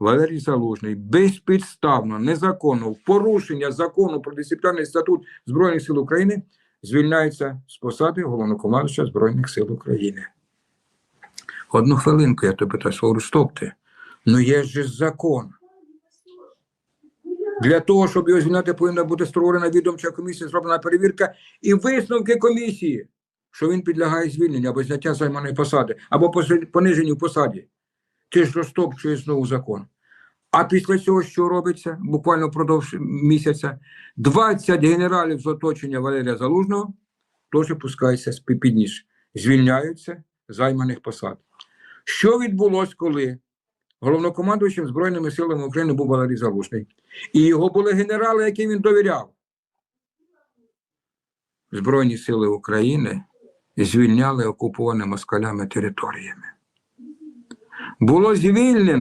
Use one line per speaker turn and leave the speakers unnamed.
Валерій Залужний безпідставно, незаконно, в порушення закону про дисциплінарний статут Збройних сил України звільняється з посади головнокомандуюча Збройних сил України. Одну хвилинку я тебе питаю, говорю, стоп ти. Ну є ж закон. Для того, щоб його звільняти, повинна бути створена відомча комісія, зроблена перевірка і висновки комісії, що він підлягає звільненню або зняття займаної посади, або пониженню посаді. Ти ж розтопчує знову закон. А після цього що робиться? Буквально впродовж місяця 20 генералів з оточення Валерія Залужного теж пускаються під ніж, звільняються займаних посад. Що відбулося, коли головнокомандуючим Збройними силами України був Валерій Залужний? І його були генерали, яким він довіряв. Збройні сили України звільняли окуповані москалями територіями. Було звільнено